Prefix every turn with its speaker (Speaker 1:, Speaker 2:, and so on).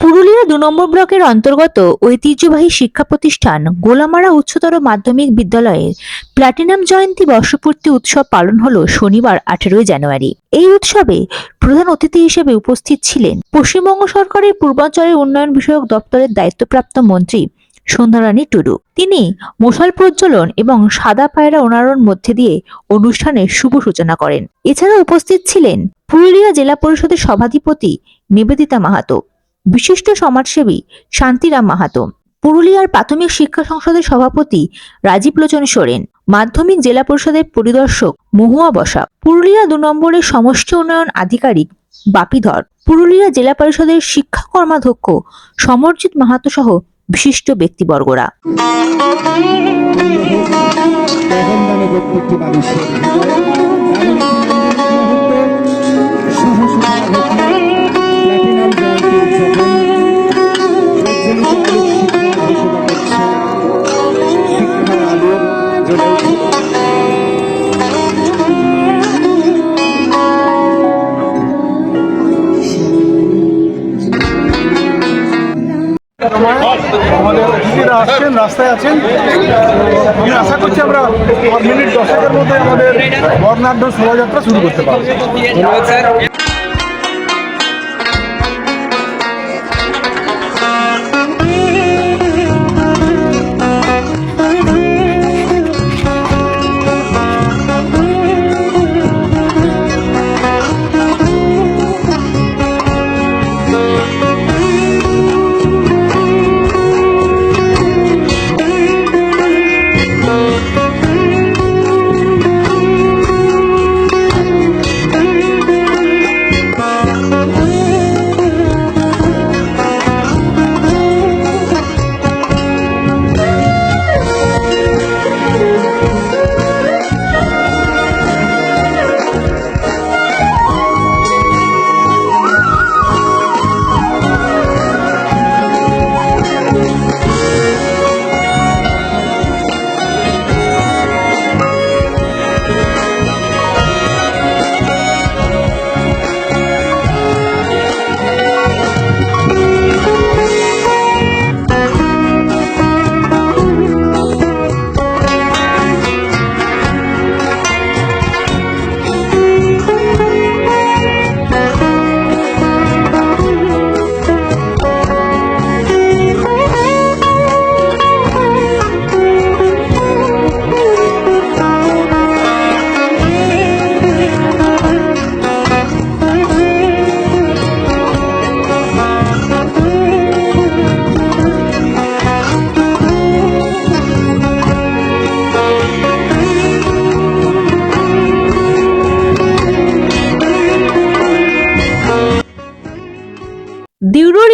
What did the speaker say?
Speaker 1: পুরুলিয়া দু নম্বর ব্লকের অন্তর্গত ঐতিহ্যবাহী শিক্ষা প্রতিষ্ঠান গোলামারা উচ্চতর মাধ্যমিক বিদ্যালয়ের প্লাটিনাম জয়ন্তী বর্ষপূর্তি উৎসব পালন হলো শনিবার, আঠেরোই জানুয়ারি। এই উৎসবে প্রধান অতিথি হিসেবে উপস্থিত ছিলেন পশ্চিমবঙ্গ সরকারের পূর্বাঞ্চলের উন্নয়ন বিষয়ক দপ্তরের দায়িত্বপ্রাপ্ত মন্ত্রী সন্ধ্যারানী টুডু। তিনি মশাল প্রজ্বলন এবং সাদা পায়রা ওনারণ মধ্যে দিয়ে অনুষ্ঠানের শুভ সূচনা করেন। এছাড়া উপস্থিত ছিলেন পুরুলিয়া জেলা পরিষদের সভাধিপতি নিবেদিতা মাহাতো। বিশিষ্ট সমাজসেবী শান্তিরাম মাহাতো। পুরুলিয়ার প্রাথমিক শিক্ষা সংসদের সভাপতি রাজীব লোচন সোরেন, মাধ্যমিক জেলা পরিষদের পরিদর্শক মহুয়া বসা। পুরুলিয়া দু নম্বরের সমষ্টি উন্নয়ন আধিকারিক বাপিধর। পুরুলিয়া জেলা পরিষদের শিক্ষা কর্মাধ্যক্ষ সমরজিৎ মাহাতো সহ বিশিষ্ট ব্যক্তিবর্গরা।
Speaker 2: আমাদের অতিথিরা আসছেন রাস্তায় আছেন। আমি আশা করছি আমরা মিনিট দশেকের মধ্যে আমাদের বর্ণাঢ্য শোভাযাত্রা শুরু করতে পারব।
Speaker 1: Bureau